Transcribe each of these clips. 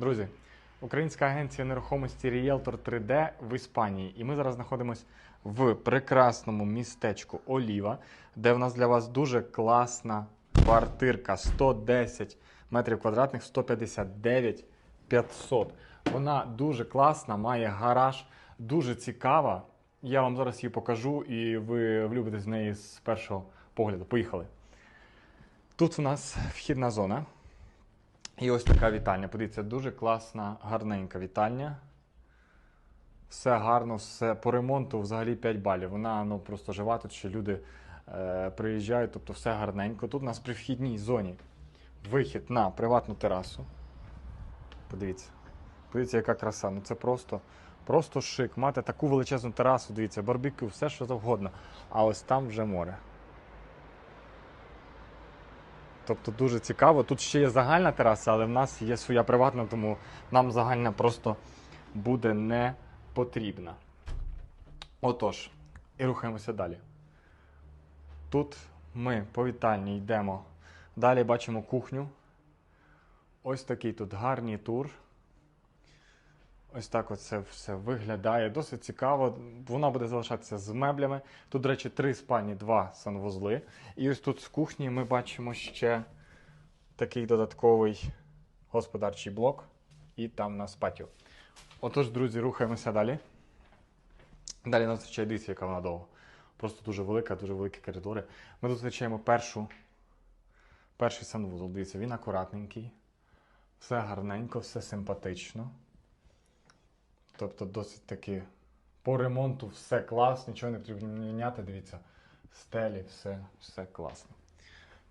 Друзі, українська агенція нерухомості Realtor 3D в Іспанії. І ми зараз знаходимося в прекрасному містечку Оліва, де в нас для вас дуже класна квартирка 110 метрів квадратних, 159 500. Вона дуже класна, має гараж, дуже цікава. Я вам зараз її покажу, і ви влюбитесь в неї з першого погляду. Поїхали. Тут у нас вхідна зона. І ось така вітальня. Подивіться, дуже класна, гарненька вітальня. Все гарно, все по ремонту взагалі 5 балів. Вона ну, просто жива, тут ще люди е, приїжджають, тобто все гарненько. Тут у нас при вхідній зоні вихід на приватну терасу. Подивіться. Подивіться, яка краса. Ну це просто, просто шик. Мати таку величезну терасу, дивіться, барбекю, все що завгодно. А ось там вже море. Тобто дуже цікаво. Тут ще є загальна тераса, але в нас є своя приватна, тому нам загальна просто буде не потрібна. Отож, і рухаємося далі. Тут ми по вітальні йдемо. Далі бачимо кухню. Ось такий тут гарний тур. Ось так оце все виглядає. Досить цікаво. Вона буде залишатися з меблями. Тут, до речі, три спальні, два санвузли. І ось тут з кухні ми бачимо ще такий додатковий господарчий блок. І там у нас патіо. Отож, друзі, рухаємося далі. Далі нас зустрічає дивіться, яка вона довга. Просто дуже велика, дуже великі коридори. Ми зустрічаємо першу, перший санвузол. Дивіться, він акуратненький. Все гарненько, все симпатично. Тобто досить таки по ремонту все клас, нічого не потрібно міняти. Дивіться, стелі, все, все класно.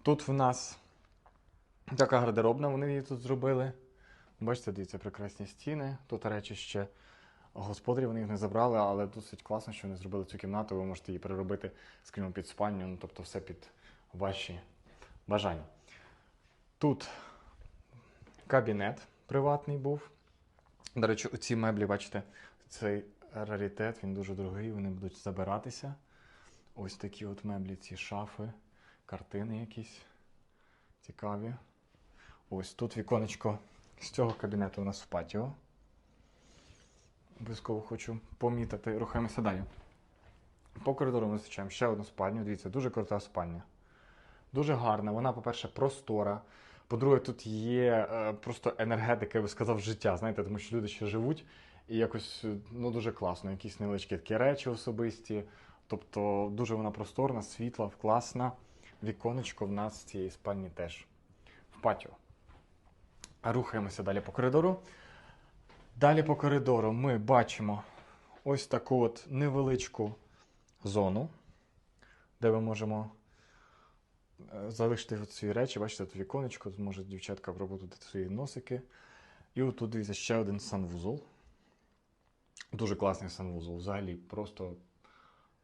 Тут в нас така гардеробна, вони її тут зробили. Бачите, дивіться, прекрасні стіни. Тут речі ще господарі вони їх не забрали, але досить класно, що вони зробили цю кімнату. Ви можете її переробити, скажімо, під спальню, ну, тобто все під ваші бажання. Тут кабінет приватний був. До речі, оці меблі, бачите, цей раритет, він дуже дорогий, вони будуть забиратися. Ось такі от меблі, ці шафи, картини якісь цікаві. Ось тут віконечко з цього кабінету у нас в патіо. Обов'язково хочу помітити. Рухаємося далі. По коридору ми зустрічаємо ще одну спальню. Дивіться, дуже крута спальня. Дуже гарна. Вона, по-перше, простора. По-друге, тут є е, просто енергетика, я би сказав, життя. Знаєте, тому що люди ще живуть і якось е, ну, дуже класно. Якісь невеличкі такі речі особисті. Тобто дуже вона просторна, світла, класна. Віконечко в нас з цієї спальні теж в патіо. Рухаємося далі по коридору. Далі по коридору ми бачимо ось таку от невеличку зону, де ми можемо залишити от свої речі. Бачите, тут віконечко, тут може дівчатка обробити свої носики. І отут дивіться ще один санвузол. Дуже класний санвузол. Взагалі, просто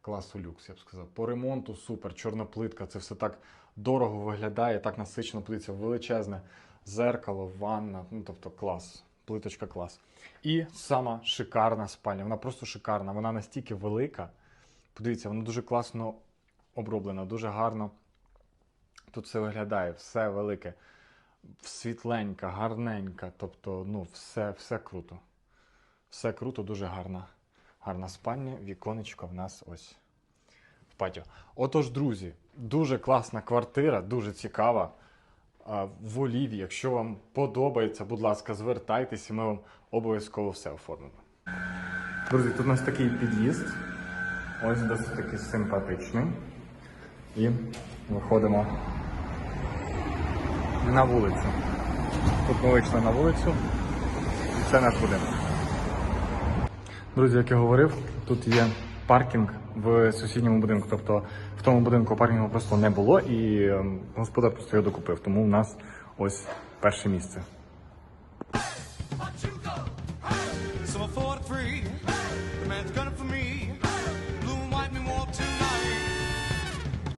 класу люкс, я б сказав. По ремонту супер, чорна плитка, це все так дорого виглядає, так насичено подивіться, величезне зеркало, ванна, ну тобто клас, плиточка клас. І сама шикарна спальня. Вона просто шикарна. Вона настільки велика. Подивіться, вона дуже класно оброблена, дуже гарно. Тут все виглядає, все велике, світленька, гарненька. Тобто, ну, все, все круто. Все круто, дуже гарна. Гарна спальня, віконечко в нас ось в патіо. Отож, друзі, дуже класна квартира, дуже цікава. В Оліві, якщо вам подобається, будь ласка, звертайтеся, ми вам обов'язково все оформимо. Друзі, тут у нас такий під'їзд. Ось досить таки симпатичний. І виходимо на вулицю. Тут ми вийшли на вулицю. І це наш будинок. Друзі, як я говорив, тут є паркінг в сусідньому будинку. Тобто в тому будинку паркінгу просто не було, і ем, господар просто його докупив. Тому у нас ось перше місце. So I fought free. The man's.